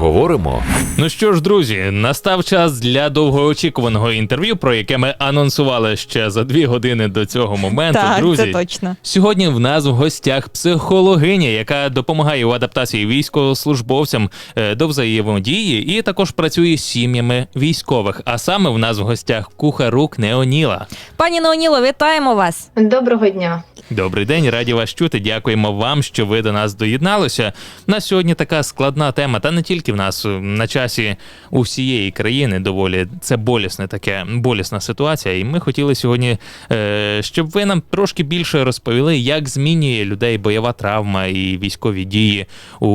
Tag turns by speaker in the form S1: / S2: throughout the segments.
S1: Поговоримо.
S2: Ну що ж, друзі, настав час для довгоочікуваного інтерв'ю, про яке ми анонсували ще за дві години до цього моменту.
S3: Так,
S2: друзі,
S3: це точно.
S2: Сьогодні в нас в гостях психологиня, яка допомагає у адаптації військовослужбовцям е, до взаємодії, і також працює з сім'ями військових. А саме в нас в гостях кухарук Неоніла.
S3: Пані Неоніло, вітаємо вас.
S4: Доброго дня.
S2: Добрий день, раді вас чути. Дякуємо вам, що ви до нас доєдналися. У нас сьогодні така складна тема, та не тільки в нас на часі у всієї країни доволі це болісне таке болісна ситуація. І ми хотіли сьогодні, е, щоб ви нам трошки більше розповіли, як змінює людей бойова травма і військові дії, у,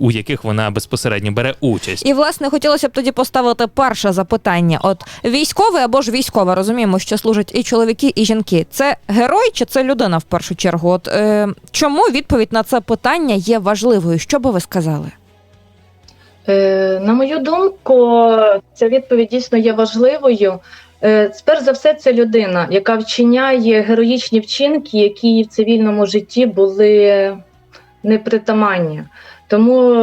S2: у яких вона безпосередньо бере участь.
S3: І власне хотілося б тоді поставити перше запитання: от військовий або ж військова, розуміємо, що служать і чоловіки, і жінки. Це герой чи це людина в першу чергу? От е, чому відповідь на це питання є важливою? Що би ви сказали?
S4: Е, на мою думку, ця відповідь дійсно є важливою. Е, Сперш за все, це людина, яка вчиняє героїчні вчинки, які в цивільному житті були непритаманні. Тому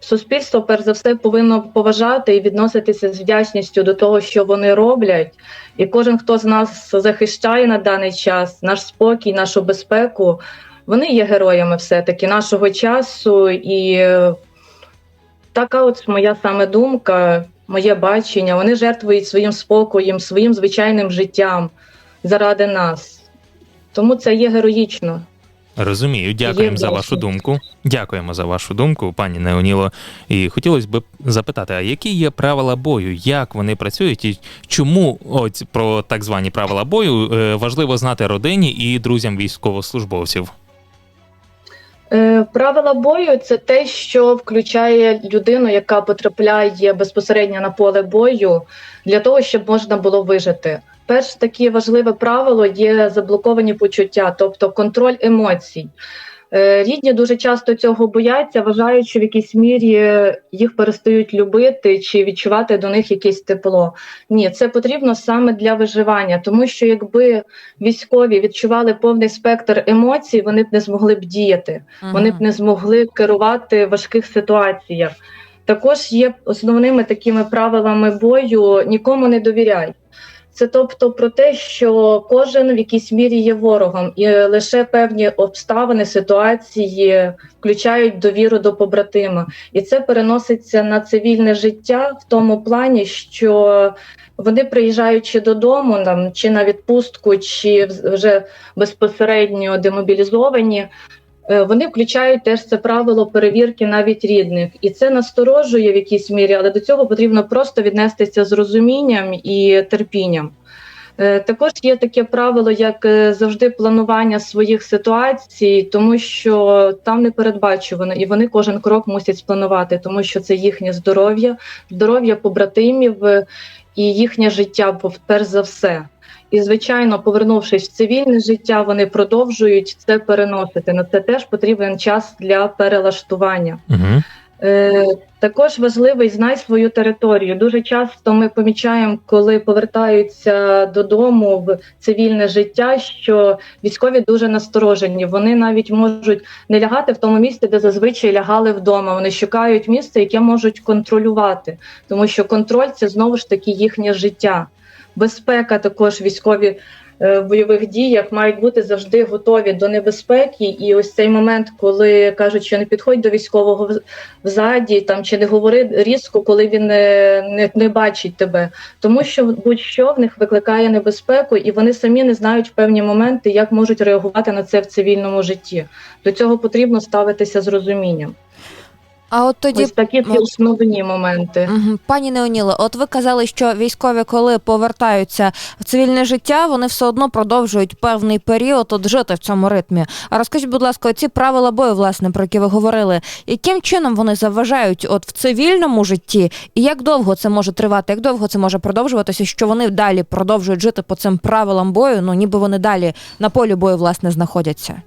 S4: суспільство, перш за все, повинно поважати і відноситися з вдячністю до того, що вони роблять. І кожен, хто з нас захищає на даний час наш спокій, нашу безпеку, вони є героями все-таки нашого часу. І така от моя саме думка, моє бачення. Вони жертвують своїм спокоєм, своїм звичайним життям заради нас. Тому це є героїчно.
S2: Розумію, дякуємо за вашу думку. Дякуємо за вашу думку, пані Неоніло. І хотілося б запитати, а які є правила бою, як вони працюють, і чому ось про так звані правила бою е, важливо знати родині і друзям військовослужбовців?
S4: Е, Правила бою це те, що включає людину, яка потрапляє безпосередньо на поле бою, для того, щоб можна було вижити. Перше таке важливе правило є заблоковані почуття, тобто контроль емоцій. Е, Рідні дуже часто цього бояться, вважають, що в якійсь мірі їх перестають любити чи відчувати до них якесь тепло. Ні, це потрібно саме для виживання, тому що якби військові відчували повний спектр емоцій, вони б не змогли б діяти, вони б не змогли керувати в важких ситуаціях. Також є основними такими правилами бою нікому не довіряй. Це тобто про те, що кожен в якійсь мірі є ворогом, і лише певні обставини, ситуації включають довіру до побратима, і це переноситься на цивільне життя в тому плані, що вони приїжджаючи додому, там чи на відпустку, чи вже безпосередньо демобілізовані. Е, Вони включають теж це правило перевірки навіть рідних, і це насторожує в якійсь мірі, але до цього потрібно просто віднестися з розумінням і терпінням. Е, Також є таке правило, як е, завжди планування своїх ситуацій, тому що там не передбачувано, і вони кожен крок мусять спланувати, тому що це їхнє здоров'я, здоров'я побратимів і їхнє життя, перш за все. І, звичайно, повернувшись в цивільне життя, вони продовжують це переносити. На це теж потрібен час для перелаштування.
S2: Угу.
S4: Е, також важливий знай свою територію. Дуже часто ми помічаємо, коли повертаються додому в цивільне життя, що військові дуже насторожені. Вони навіть можуть не лягати в тому місці, де зазвичай лягали вдома. Вони шукають місце, яке можуть контролювати, тому що контроль це знову ж таки їхнє життя. Безпека також військові е, в бойових діях мають бути завжди готові до небезпеки. І ось цей момент, коли кажуть, що не підходь до військового взаді, там чи не говори різко, коли він не, не, не бачить тебе, тому що будь-що в них викликає небезпеку, і вони самі не знають в певні моменти, як можуть реагувати на це в цивільному житті. До цього потрібно ставитися з розумінням.
S3: А от тоді
S4: Ось такі
S3: ну,
S4: основні моменти.
S3: Мгм. Пані Неоніло, от ви казали, що військові, коли повертаються в цивільне життя, вони все одно продовжують певний період от жити в цьому ритмі. А розкажіть, будь ласка, ці правила бою, власне, про які ви говорили, яким чином вони заважають от в цивільному житті, і як довго це може тривати, як довго це може продовжуватися, що вони далі продовжують жити по цим правилам бою, ну ніби вони далі на полі бою власне знаходяться.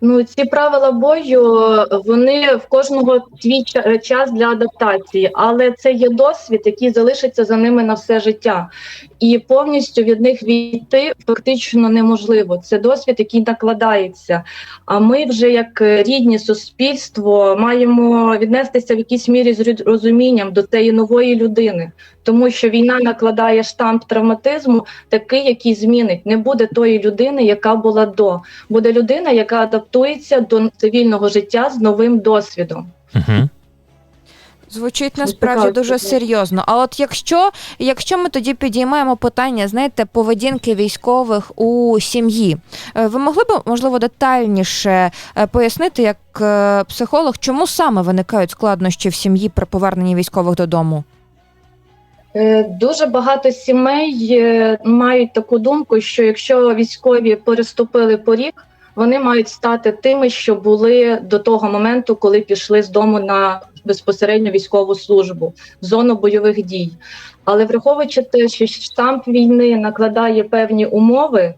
S4: Ну, ці правила бою вони в кожного твій ча- час для адаптації, але це є досвід, який залишиться за ними на все життя. І повністю від них відійти фактично неможливо. Це досвід, який накладається. А ми вже як е, рідні суспільство маємо віднестися в якійсь мірі з розумінням до цієї нової людини, тому що війна накладає штамп травматизму, такий, який змінить. Не буде тої людини, яка була до. Буде людина, яка адаптується до цивільного життя з новим досвідом.
S2: Угу.
S3: Звучить
S4: Ну,
S3: насправді дуже серйозно. А от якщо, якщо ми тоді підіймаємо питання, знаєте, поведінки військових у сім'ї, е, ви могли б можливо детальніше е, пояснити, як е, психолог, чому саме виникають складнощі в сім'ї при поверненні військових додому?
S4: Дуже багато сімей мають таку думку, що якщо військові переступили поріг, вони мають стати тими, що були до того моменту, коли пішли з дому на безпосередньо військову службу в зону бойових дій. Але враховуючи те, що штамп війни накладає певні умови.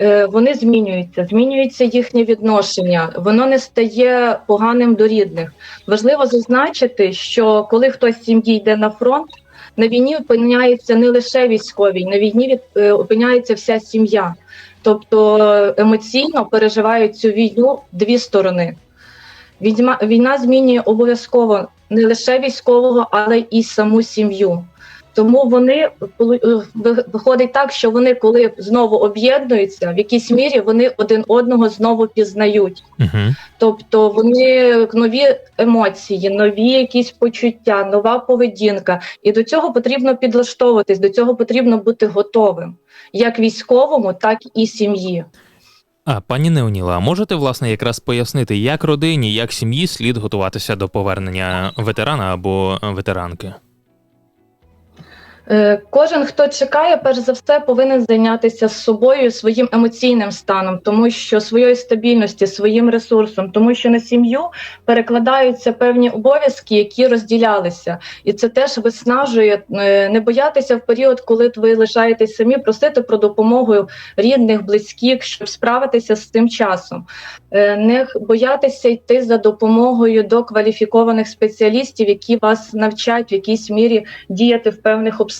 S4: е, Вони змінюються, змінюється їхнє відношення, воно не стає поганим до рідних. Важливо зазначити, що коли хтось з сім'ї йде на фронт, на війні опиняється не лише військові, на війні е, опиняється вся сім'я. Тобто емоційно переживають цю війну дві сторони. Відьма, війна змінює обов'язково не лише військового, але і саму сім'ю. Тому вони е, виходить так, що вони, коли знову об'єднуються, в якійсь мірі вони один одного знову пізнають.
S2: Угу.
S4: Тобто вони нові емоції, нові якісь почуття, нова поведінка. І до цього потрібно підлаштовуватись, до цього потрібно бути готовим, як військовому, так і сім'ї.
S2: А пані Неоніла, а можете власне якраз пояснити, як родині, як сім'ї слід готуватися до повернення ветерана або ветеранки?
S4: Е, Кожен, хто чекає, перш за все повинен зайнятися з собою своїм емоційним станом, тому що своєї стабільності, своїм ресурсом, тому що на сім'ю перекладаються певні обов'язки, які розділялися, і це теж виснажує Е, не боятися в період, коли ви лишаєтесь самі, просити про допомогу рідних, близьких, щоб справитися з цим часом. Е, Не боятися йти за допомогою до кваліфікованих спеціалістів, які вас навчать в якійсь мірі діяти в певних обставинах.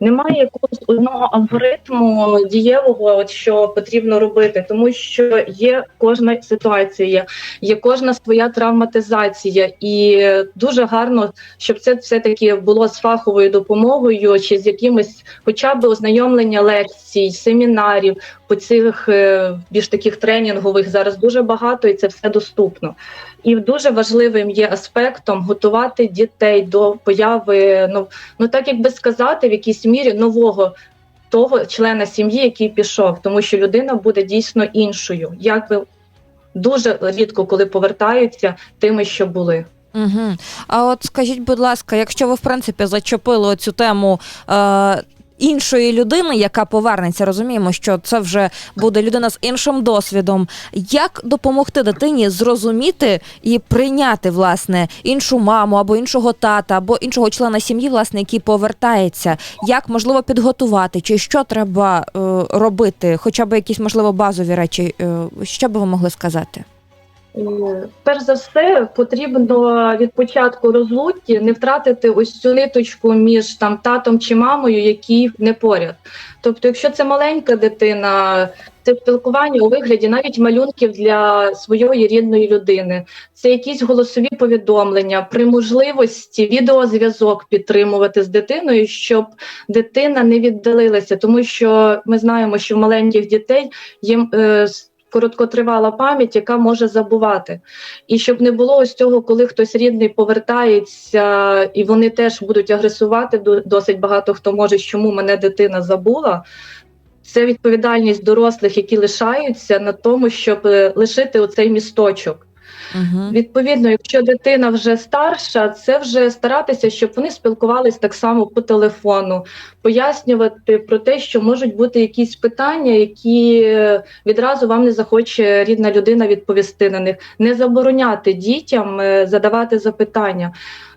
S4: Немає якогось одного алгоритму дієвого, от що потрібно робити, тому що є кожна ситуація, є, є кожна своя травматизація, і дуже гарно, щоб це все таки було з фаховою допомогою, чи з якимось, хоча б ознайомлення лекцій, семінарів по цих е, більш таких тренінгових. Зараз дуже багато, і це все доступно. І дуже важливим є аспектом готувати дітей до появи, ну, ну так як би сказати, в якійсь мірі нового того члена сім'ї, який пішов, тому що людина буде дійсно іншою. Як дуже рідко, коли повертаються тими, що були.
S3: Угу. А от скажіть, будь ласка, якщо ви в принципі зачепили цю тему. Е- Іншої людини, яка повернеться, розуміємо, що це вже буде людина з іншим досвідом. Як допомогти дитині зрозуміти і прийняти власне іншу маму або іншого тата, або іншого члена сім'ї, власне, який повертається? Як можливо підготувати, чи що треба е, робити? Хоча б якісь можливо базові речі, е, що би ви могли сказати?
S4: Перш за все, потрібно від початку розлуки не втратити ось цю ниточку між там татом чи мамою, які не поряд. Тобто, якщо це маленька дитина, це спілкування у вигляді навіть малюнків для своєї рідної людини, це якісь голосові повідомлення, при можливості відеозв'язок підтримувати з дитиною, щоб дитина не віддалилася, тому що ми знаємо, що в маленьких дітей є. Е, Короткотривала пам'ять, яка може забувати, і щоб не було ось цього, коли хтось рідний повертається, і вони теж будуть агресувати. до- Досить багато хто може, чому мене дитина забула. Це відповідальність дорослих, які лишаються на тому, щоб е, лишити оцей місточок.
S3: Угу.
S4: Відповідно, якщо дитина вже старша, це вже старатися, щоб вони спілкувались так само по телефону, пояснювати про те, що можуть бути якісь питання, які відразу вам не захоче рідна людина відповісти на них, не забороняти дітям е, задавати запитання.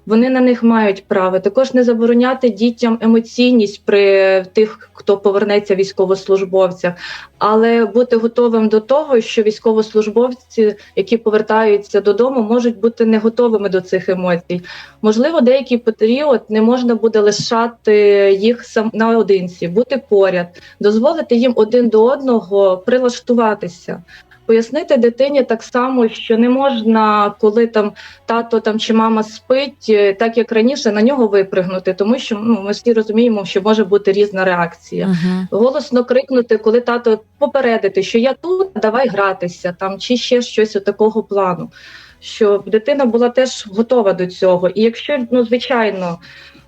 S4: Вони на них мають право. Також не забороняти дітям емоційність при тих, хто повернеться військовослужбовцях, але бути готовим до того, що військовослужбовці, які повертаються додому, можуть бути не готовими до цих емоцій. Можливо, деякий період не можна буде лишати їх сам наодинці, бути поряд, дозволити їм один до одного прилаштуватися. Пояснити дитині так само, що не можна, коли там тато там чи мама спить, е, так як раніше на нього випригнути, тому що ну ми всі розуміємо, що може бути різна реакція.
S3: Угу.
S4: Голосно крикнути, коли тато попередити, що я тут, давай гратися, там чи ще щось такого плану. Щоб дитина була теж готова до цього. І якщо ну звичайно.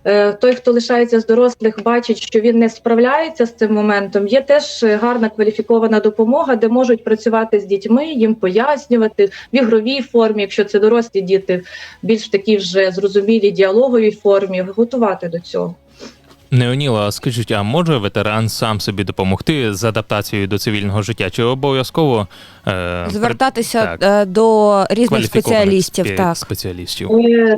S4: Е, Той, хто лишається з дорослих, бачить, що він не справляється з цим моментом. Є теж е, гарна кваліфікована допомога, де можуть працювати з дітьми, їм пояснювати в ігровій формі, якщо це дорослі діти, більш такі вже зрозумілій діалоговій формі, готувати до цього.
S2: Неоніла, а скажіть, а може ветеран сам собі допомогти з адаптацією до цивільного життя? Чи обов'язково е,
S3: Звертатися
S2: так.
S3: е, до різних спеціалістів.
S2: спе-
S3: Так.
S2: спеціалістів?
S4: Е,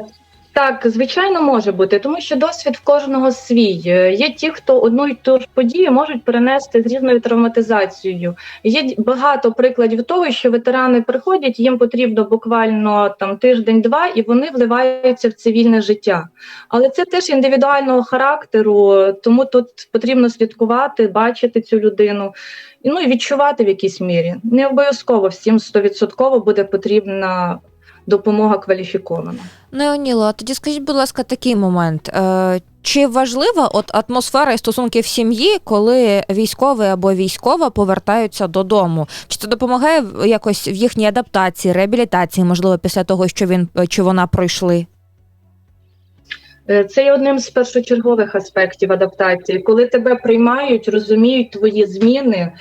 S4: Так, звичайно, може бути, тому що досвід в кожного свій. Е, Є ті, хто одну й ту ж подію можуть перенести з різною травматизацією. Є багато прикладів того, що ветерани приходять, їм потрібно буквально там тиждень-два, і вони вливаються в цивільне життя. Але це теж індивідуального характеру, тому тут потрібно слідкувати, бачити цю людину. Ну і відчувати в якійсь мірі. Не обов'язково всім стовідсотково буде потрібна допомога кваліфікована.
S3: Неоніло, а тоді скажіть, будь ласка, такий момент. Е, Чи важлива от атмосфера і стосунки в сім'ї, коли військовий або військова повертаються додому? Чи це допомагає якось в їхній адаптації, реабілітації, можливо, після того, що він е, чи вона пройшли?
S4: Е, Це є одним з першочергових аспектів адаптації, коли тебе приймають, розуміють твої зміни,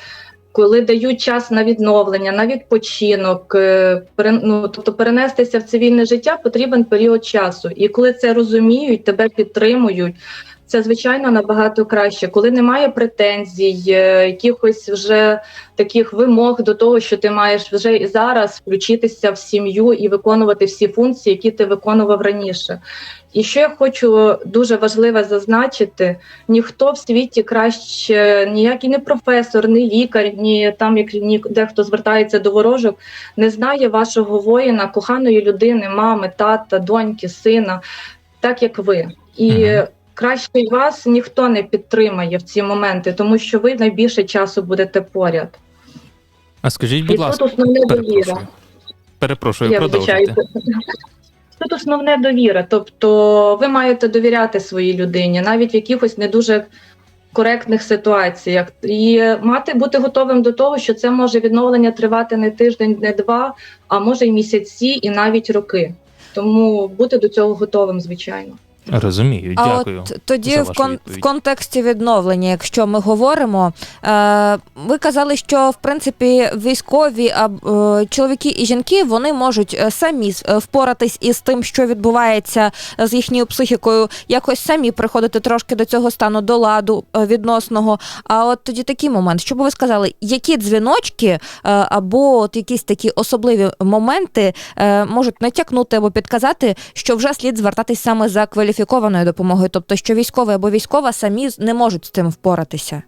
S4: коли дають час на відновлення, на відпочинок, е, ну, тобто перенестися в цивільне життя потрібен період часу. І коли це розуміють, тебе підтримують. Це звичайно набагато краще, коли немає претензій, е, якихось вже таких вимог до того, що ти маєш вже і зараз включитися в сім'ю і виконувати всі функції, які ти виконував раніше. І що я хочу дуже важливе зазначити: ніхто в світі краще, ніякий не професор, не лікар, ні там як ні дехто звертається до ворожок, не знає вашого воїна, коханої людини, мами, тата, доньки, сина, так як ви. І краще вас ніхто не підтримає в ці моменти, тому що ви найбільше часу будете поряд.
S2: А скажіть, будь
S4: І
S2: ласка,
S4: тут основне довіра.
S2: перепрошую. Перепрошую, продовжуйте.
S4: Тут основне довіра. Тобто ви маєте довіряти своїй людині, навіть в якихось не дуже коректних ситуаціях, і мати бути готовим до того, що це може відновлення тривати не тиждень, не два, а може й місяці, і навіть роки. Тому бути до цього готовим, звичайно.
S2: Розумію,
S3: А
S2: дякую.
S3: от тоді
S2: за
S3: в,
S2: вашу
S3: кон- в контексті відновлення, якщо ми говоримо, е, ви казали, що в принципі військові а, е, чоловіки і жінки вони можуть е, самі е, впоратись із тим, що відбувається е, з їхньою психікою, якось самі приходити трошки до цього стану до ладу відносного. А от тоді такий момент, що би ви сказали, які дзвіночки е, або от якісь такі особливі моменти е, можуть натякнути або підказати, що вже слід звертатись саме за кваліфікованою допомогою, тобто що військовий або військова самі не можуть з цим впоратися.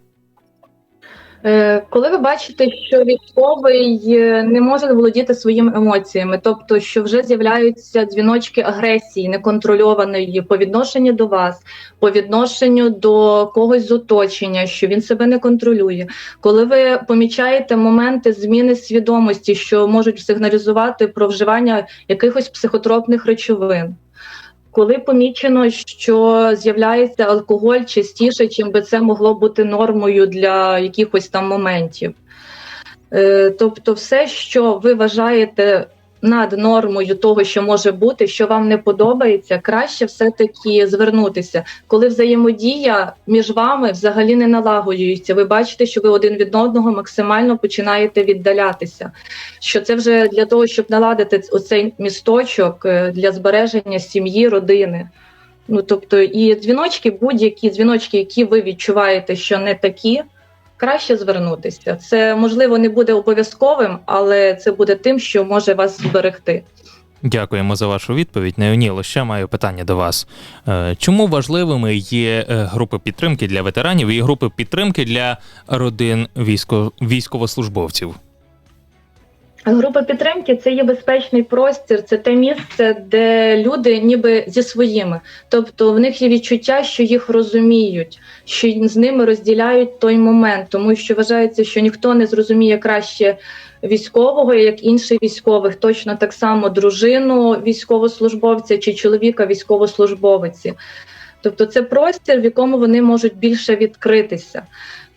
S4: Е, Коли ви бачите, що військовий е, не може володіти своїми емоціями, тобто що вже з'являються дзвіночки агресії неконтрольованої по відношенню до вас, по відношенню до когось з оточення, що він себе не контролює. Коли ви помічаєте моменти зміни свідомості, що можуть сигналізувати про вживання якихось психотропних речовин. Коли помічено, що з'являється алкоголь частіше, чим би це могло бути нормою для якихось там моментів. Е, Тобто, все, що ви вважаєте над нормою того, що може бути, що вам не подобається, краще все-таки звернутися. Коли взаємодія між вами взагалі не налагоджується, ви бачите, що ви один від одного максимально починаєте віддалятися. Що це вже для того, щоб наладити оцей місточок е, для збереження сім'ї, родини. Ну тобто, і дзвіночки, будь-які дзвіночки, які ви відчуваєте, що не такі, краще звернутися. Це можливо не буде обов'язковим, але це буде тим, що може вас зберегти.
S2: Дякуємо за вашу відповідь. Неоніло, ще маю питання до вас. Е, Чому важливими є е, групи підтримки для ветеранів і групи підтримки для родин військо... військовослужбовців?
S4: Група підтримки це є безпечний простір, це те місце, де люди ніби зі своїми. Тобто в них є відчуття, що їх розуміють, що з ними розділяють той момент, тому що вважається, що ніхто не зрозуміє краще військового, як інший військових, точно так само дружину військовослужбовця чи чоловіка військовослужбовиці. Тобто це простір, в якому вони можуть більше відкритися.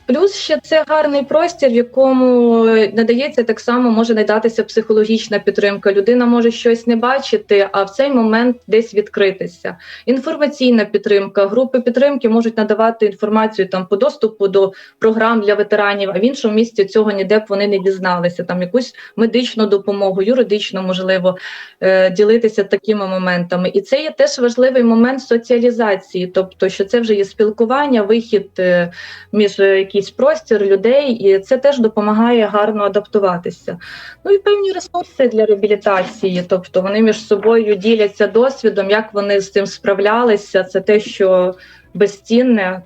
S4: Плюс ще це гарний простір, в якому надається так само може надатися психологічна підтримка. Людина може щось не бачити, а в цей момент десь відкритися. Інформаційна підтримка, групи підтримки можуть надавати інформацію там по доступу до програм для ветеранів, а в іншому місці цього ніде б вони не дізналися. Там якусь медичну допомогу, юридично можливо е, ділитися такими моментами. І це є теж важливий момент соціалізації, тобто, що це вже є спілкування, вихід е, між е, якийсь простір людей, і це теж допомагає гарно адаптуватися. Ну і певні ресурси для реабілітації, тобто вони між собою діляться досвідом, як вони з цим справлялися. Це те, що безцінне.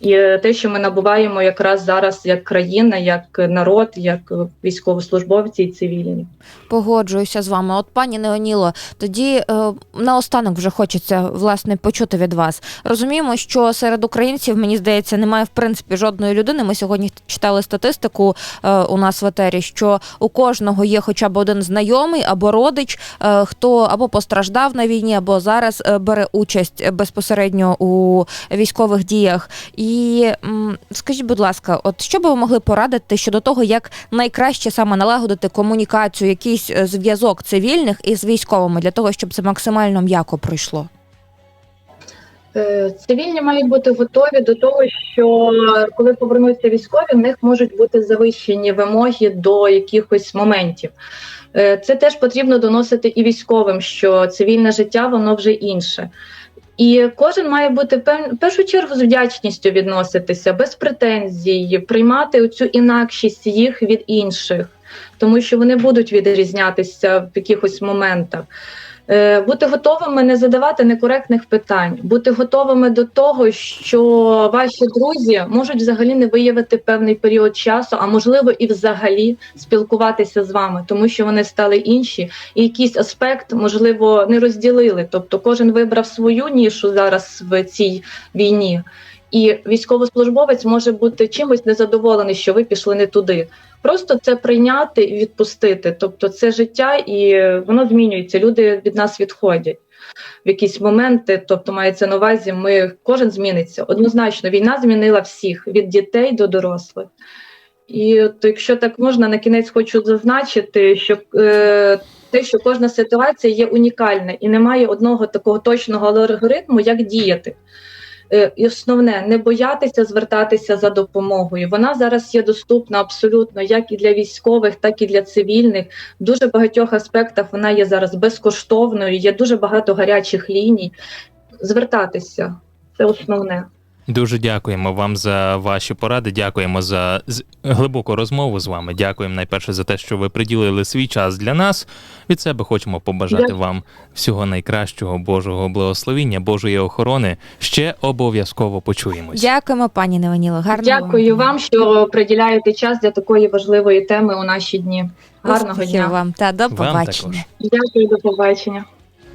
S4: І те, що ми набуваємо якраз зараз як країна, як народ, як військовослужбовці і цивільні.
S3: Погоджуюся з вами. От пані Неоніло, тоді е, наостанок вже хочеться власне почути від вас. Розуміємо, що серед українців, мені здається, немає в принципі жодної людини. Ми сьогодні читали статистику е, у нас в етері, що у кожного є хоча б один знайомий або родич, е, хто або постраждав на війні, або зараз е, бере участь безпосередньо у військових діях. М, скажіть, будь ласка, от що би ви могли порадити щодо того, як найкраще саме налагодити комунікацію, якийсь е, зв'язок цивільних із військовими для того, щоб це максимально м'яко пройшло?
S4: Е, Цивільні мають бути готові до того, що коли повернуться військові, в них можуть бути завищені вимоги до якихось моментів. Е, Це теж потрібно доносити і військовим, що цивільне життя воно вже інше. І кожен має бути в першу чергу з вдячністю відноситися, без претензій, приймати цю інакшість їх від інших, тому що вони будуть відрізнятися в якихось моментах. Е, Бути готовими не задавати некоректних питань, бути готовими до того, що ваші друзі можуть взагалі не виявити певний період часу, а можливо і взагалі спілкуватися з вами, тому що вони стали інші, і якийсь аспект, можливо, не розділили. Тобто, кожен вибрав свою нішу зараз в цій війні. І військовослужбовець може бути чимось незадоволений, що ви пішли не туди. Просто це прийняти і відпустити. Тобто, це життя, і воно змінюється. Люди від нас відходять в якісь моменти. Тобто, мається на увазі, ми кожен зміниться. Однозначно, війна змінила всіх від дітей до дорослих. І от, якщо так можна, на кінець хочу зазначити, що е, те, що кожна ситуація є унікальна і немає одного такого точного алгоритму, як діяти. Е, І основне не боятися звертатися за допомогою. Вона зараз є доступна абсолютно як і для військових, так і для цивільних. В дуже багатьох аспектах вона є зараз безкоштовною. Є дуже багато гарячих ліній. Звертатися це основне.
S2: Дуже дякуємо вам за ваші поради. Дякуємо за з- глибоку розмову з вами. Дякуємо найперше за те, що ви приділили свій час для нас. Від себе хочемо побажати
S4: Дякую.
S2: вам всього найкращого, Божого благословіння, Божої охорони. Ще обов'язково почуємось.
S3: Дякуємо, пані Неоніло. Гарного
S4: Дякую вам, що приділяєте час для такої важливої теми у наші дні. Гарного
S3: Успіхів
S4: дня.
S3: вам та до побачення.
S2: також.
S4: Дякую, до побачення.